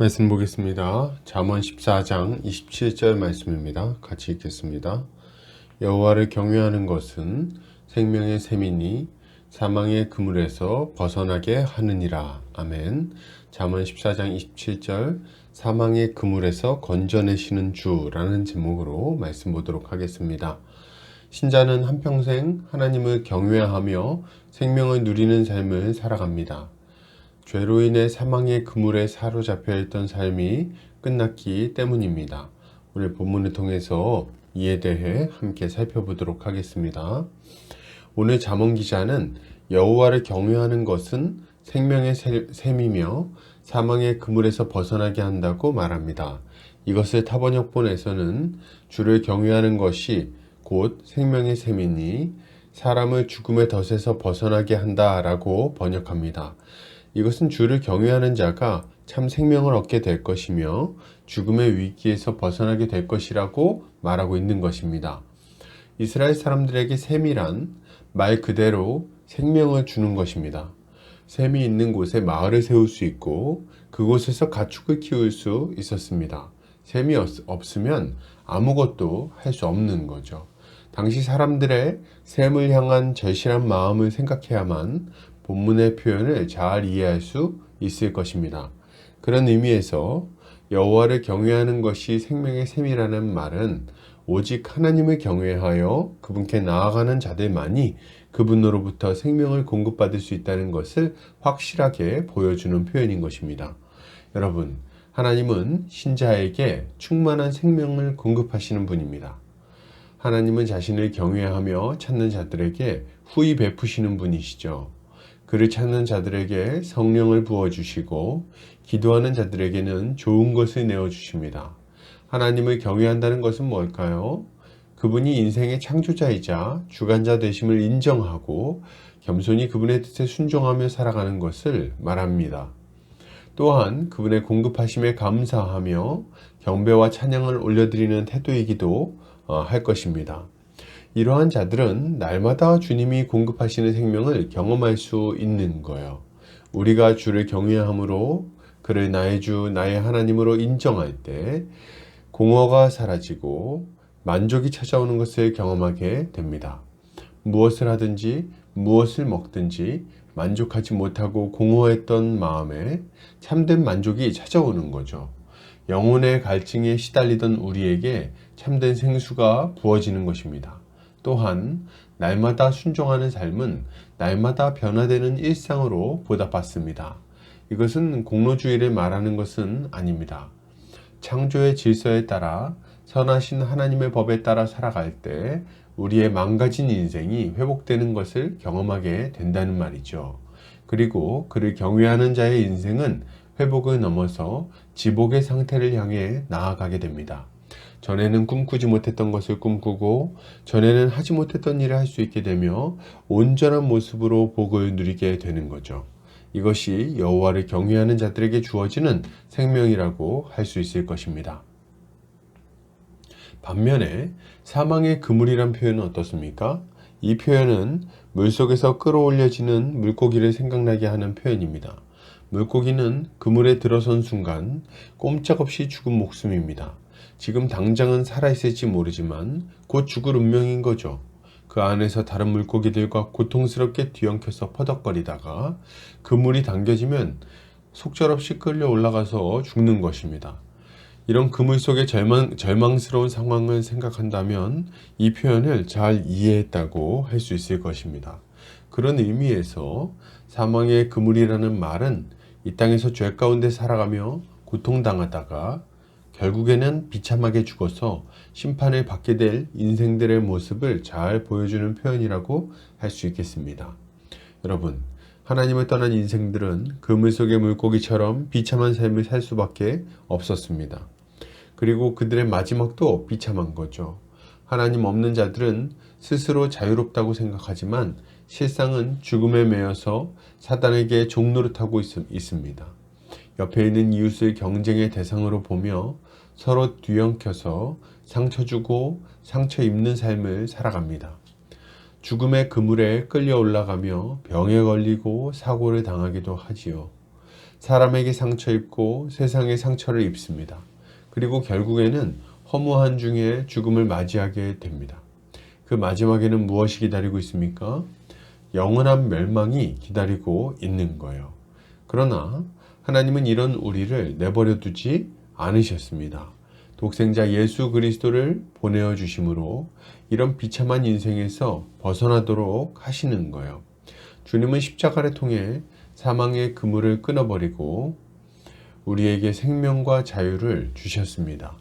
말씀 보겠습니다. 잠언 14장 27절 말씀입니다. 같이 읽겠습니다. 여호와를 경외하는 것은 생명의 셈이니 사망의 그물에서 벗어나게 하느니라. 아멘. 잠언 14장 27절 사망의 그물에서 건져내시는 주라는 제목으로 말씀 보도록 하겠습니다. 신자는 한평생 하나님을 경외하며 생명을 누리는 삶을 살아갑니다. 죄로 인해 사망의 그물에 사로잡혀 있던 삶이 끝났기 때문입니다. 오늘 본문을 통해서 이에 대해 함께 살펴보도록 하겠습니다. 오늘 잠언 기자는 여호와를 경외하는 것은 생명의 셈이며 사망의 그물에서 벗어나게 한다고 말합니다. 이것을 타번역본에서는 주를 경외하는 것이 곧 생명의 셈이니 사람을 죽음의 덫에서 벗어나게 한다라고 번역합니다. 이것은 주를 경외하는 자가 참 생명을 얻게 될 것이며 죽음의 위기에서 벗어나게 될 것이라고 말하고 있는 것입니다. 이스라엘 사람들에게 셈이란 말 그대로 생명을 주는 것입니다. 셈이 있는 곳에 마을을 세울 수 있고 그곳에서 가축을 키울 수 있었습니다. 셈이 없으면 아무것도 할 수 없는 거죠. 당시 사람들의 셈을 향한 절실한 마음을 생각해야만 본문의 표현을 잘 이해할 수 있을 것입니다. 그런 의미에서 여호와를 경외하는 것이 생명의 셈이라는 말은 오직 하나님을 경외하여 그분께 나아가는 자들만이 그분으로부터 생명을 공급받을 수 있다는 것을 확실하게 보여주는 표현인 것입니다. 여러분, 하나님은 신자에게 충만한 생명을 공급하시는 분입니다. 하나님은 자신을 경외하며 찾는 자들에게 후히 베푸시는 분이시죠. 그를 찾는 자들에게 성령을 부어주시고 기도하는 자들에게는 좋은 것을 내어주십니다. 하나님을 경외한다는 것은 뭘까요? 그분이 인생의 창조자이자 주관자 되심을 인정하고 겸손히 그분의 뜻에 순종하며 살아가는 것을 말합니다. 또한 그분의 공급하심에 감사하며 경배와 찬양을 올려드리는 태도이기도 어, 할 것입니다. 이러한 자들은 날마다 주님이 공급하시는 생명을 경험할 수 있는 거예요. 우리가 주를 경외함으로 그를 나의 주, 나의 하나님으로 인정할 때 공허가 사라지고 만족이 찾아오는 것을 경험하게 됩니다. 무엇을 하든지 무엇을 먹든지 만족하지 못하고 공허했던 마음에 참된 만족이 찾아오는 거죠. 영혼의 갈증에 시달리던 우리에게 참된 생수가 부어지는 것입니다. 또한 날마다 순종하는 삶은 날마다 변화되는 일상으로 보답받습니다. 이것은 공로주의를 말하는 것은 아닙니다. 창조의 질서에 따라 선하신 하나님의 법에 따라 살아갈 때 우리의 망가진 인생이 회복되는 것을 경험하게 된다는 말이죠. 그리고 그를 경외하는 자의 인생은 회복을 넘어서 지복의 상태를 향해 나아가게 됩니다. 전에는 꿈꾸지 못했던 것을 꿈꾸고 전에는 하지 못했던 일을 할 수 있게 되며 온전한 모습으로 복을 누리게 되는 거죠. 이것이 여호와를 경외하는 자들에게 주어지는 생명이라고 할 수 있을 것입니다. 반면에 사망의 그물이란 표현은 어떻습니까? 이 표현은 물속에서 끌어올려지는 물고기를 생각나게 하는 표현입니다. 물고기는 그물에 들어선 순간 꼼짝없이 죽은 목숨입니다. 지금 당장은 살아있을지 모르지만 곧 죽을 운명인 거죠. 그 안에서 다른 물고기들과 고통스럽게 뒤엉켜서 퍼덕거리다가 그물이 당겨지면 속절없이 끌려 올라가서 죽는 것입니다. 이런 그물 속의 절망, 절망스러운 상황을 생각한다면 이 표현을 잘 이해했다고 할 수 있을 것입니다. 그런 의미에서 사망의 그물이라는 말은 이 땅에서 죄 가운데 살아가며 고통당하다가 결국에는 비참하게 죽어서 심판을 받게 될 인생들의 모습을 잘 보여주는 표현이라고 할 수 있겠습니다. 여러분, 하나님을 떠난 인생들은 그물 속의 물고기처럼 비참한 삶을 살 수밖에 없었습니다. 그리고 그들의 마지막도 비참한 거죠. 하나님 없는 자들은 스스로 자유롭다고 생각하지만 실상은 죽음에 매여서 사단에게 종노릇하고 있습니다. 옆에 있는 이웃을 경쟁의 대상으로 보며 서로 뒤엉켜서 상처 주고 상처 입는 삶을 살아갑니다. 죽음의 그물에 끌려 올라가며 병에 걸리고 사고를 당하기도 하지요. 사람에게 상처 입고 세상에 상처를 입습니다. 그리고 결국에는 허무한 중에 죽음을 맞이하게 됩니다. 그 마지막에는 무엇이 기다리고 있습니까? 영원한 멸망이 기다리고 있는 거예요. 그러나 하나님은 이런 우리를 내버려 두지 않으셨습니다. 독생자 예수 그리스도를 보내어 주심으로 이런 비참한 인생에서 벗어나도록 하시는 거예요. 주님은 십자가를 통해 사망의 그물을 끊어버리고 우리에게 생명과 자유를 주셨습니다.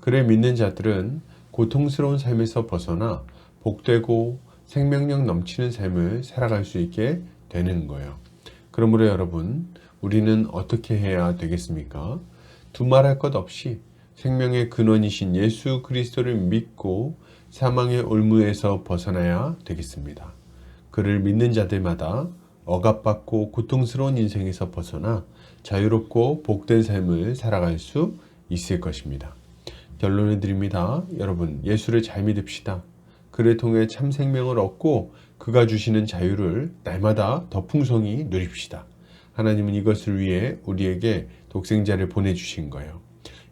그를 믿는 자들은 고통스러운 삶에서 벗어나 복되고 생명력 넘치는 삶을 살아갈 수 있게 되는 거예요. 그러므로 여러분, 우리는 어떻게 해야 되겠습니까? 두말할 것 없이 생명의 근원이신 예수 그리스도를 믿고 사망의 올무에서 벗어나야 되겠습니다. 그를 믿는 자들마다 억압받고 고통스러운 인생에서 벗어나 자유롭고 복된 삶을 살아갈 수 있을 것입니다. 결론을 드립니다. 여러분, 예수를 잘 믿읍시다. 그를 통해 참 생명을 얻고 그가 주시는 자유를 날마다 더 풍성히 누립시다. 하나님은 이것을 위해 우리에게 독생자를 보내주신 거예요.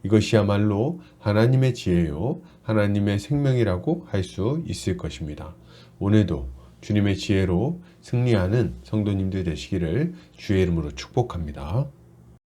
이것이야말로 하나님의 지혜요, 하나님의 생명이라고 할 수 있을 것입니다. 오늘도 주님의 지혜로 승리하는 성도님들 되시기를 주의 이름으로 축복합니다.